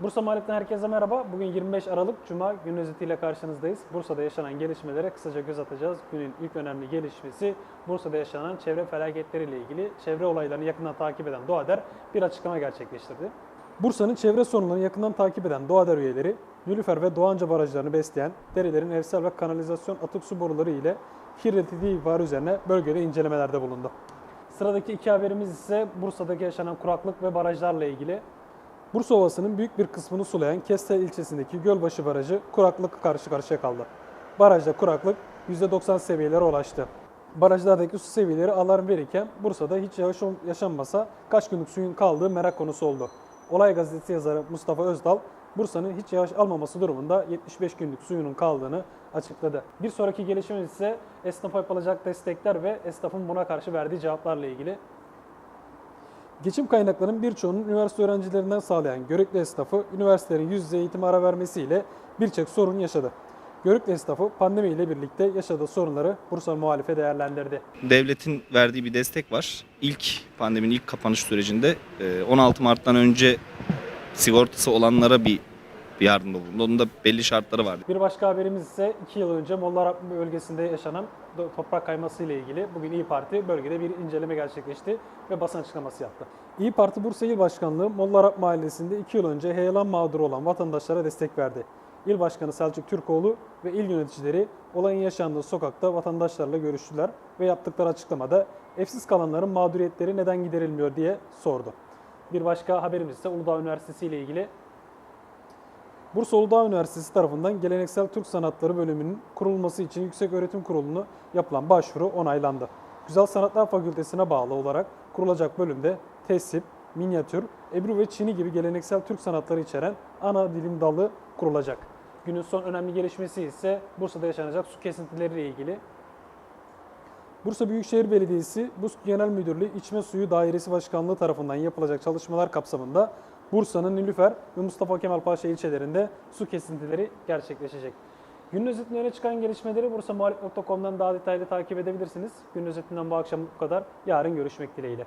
Bursa Muhalif'ten herkese merhaba. Bugün 25 Aralık Cuma gün özetiyle karşınızdayız. Bursa'da yaşanan gelişmelere kısaca göz atacağız. Günün ilk önemli gelişmesi Bursa'da yaşanan çevre felaketleriyle ilgili çevre olaylarını yakından takip eden Doğader bir açıklama gerçekleştirdi. Bursa'nın çevre sorunlarını yakından takip eden Doğader üyeleri, Nülüfer ve Doğanca barajlarını besleyen derelerin evsel ve kanalizasyon atık su boruları ile kirletildiği ihbarı üzerine bölgede incelemelerde bulundu. Sıradaki iki haberimiz ise Bursa'daki yaşanan kuraklık ve barajlarla ilgili. Bursa Ovası'nın büyük bir kısmını sulayan Kestel ilçesindeki Gölbaşı Barajı kuraklık karşı karşıya kaldı. Barajda kuraklık %90 seviyelere ulaştı. Barajlardaki su seviyeleri alarm verirken Bursa'da hiç yağış yaşanmasa kaç günlük suyun kaldığı merak konusu oldu. Olay gazetesi yazarı Mustafa Özdal, Bursa'nın hiç yağış almaması durumunda 75 günlük suyunun kaldığını açıkladı. Bir sonraki gelişmemiz ise esnafa yapılacak destekler ve esnafın buna karşı verdiği cevaplarla ilgili. Geçim kaynaklarının birçoğunun üniversite öğrencilerinden sağlayan Görükle esnafı, üniversitelerin yüz yüze eğitime ara vermesiyle birçok sorun yaşadı. Görükle esnafı pandemi ile birlikte yaşadığı sorunları Bursa muhalife değerlendirdi. devletin verdiği bir destek var. İlk pandeminin ilk kapanış sürecinde e, 16 Mart'tan önce sigortası olanlara bir yardımda bulundu. Onun da belli şartları vardı. Bir başka haberimiz ise 2 yıl önce Molla bölgesinde yaşanan toprak kayması ile ilgili bugün İyi Parti bölgede bir inceleme gerçekleşti ve basın açıklaması yaptı. İyi Parti Bursa İl Başkanlığı Molla Arap Mahallesi'nde 2 yıl önce heyelan mağduru olan vatandaşlara destek verdi. İl Başkanı Selçuk Türkoğlu ve il yöneticileri olayın yaşandığı sokakta vatandaşlarla görüştüler ve yaptıkları açıklamada evsiz kalanların mağduriyetleri neden giderilmiyor diye sordu. Bir başka haberimiz ise Uludağ Üniversitesi ile ilgili Bursa Uludağ Üniversitesi tarafından Geleneksel Türk Sanatları bölümünün kurulması için Yüksek Öğretim Kurulu'na yapılan başvuru onaylandı. Güzel Sanatlar Fakültesine bağlı olarak kurulacak bölümde tesip, minyatür, Ebru ve Çini gibi geleneksel Türk sanatları içeren ana dilim dalı kurulacak. Günün son önemli gelişmesi ise Bursa'da yaşanacak su kesintileriyle ilgili. Bursa Büyükşehir Belediyesi BUSK Genel Müdürlüğü İçme Suyu Dairesi Başkanlığı tarafından yapılacak çalışmalar kapsamında Bursa'nın Nilüfer ve Mustafa Kemal Paşa ilçelerinde su kesintileri gerçekleşecek. Günün özetinde öne çıkan gelişmeleri bursamuhalif.com'dan daha detaylı takip edebilirsiniz. Günün özetinden bu akşam bu kadar. Yarın görüşmek dileğiyle.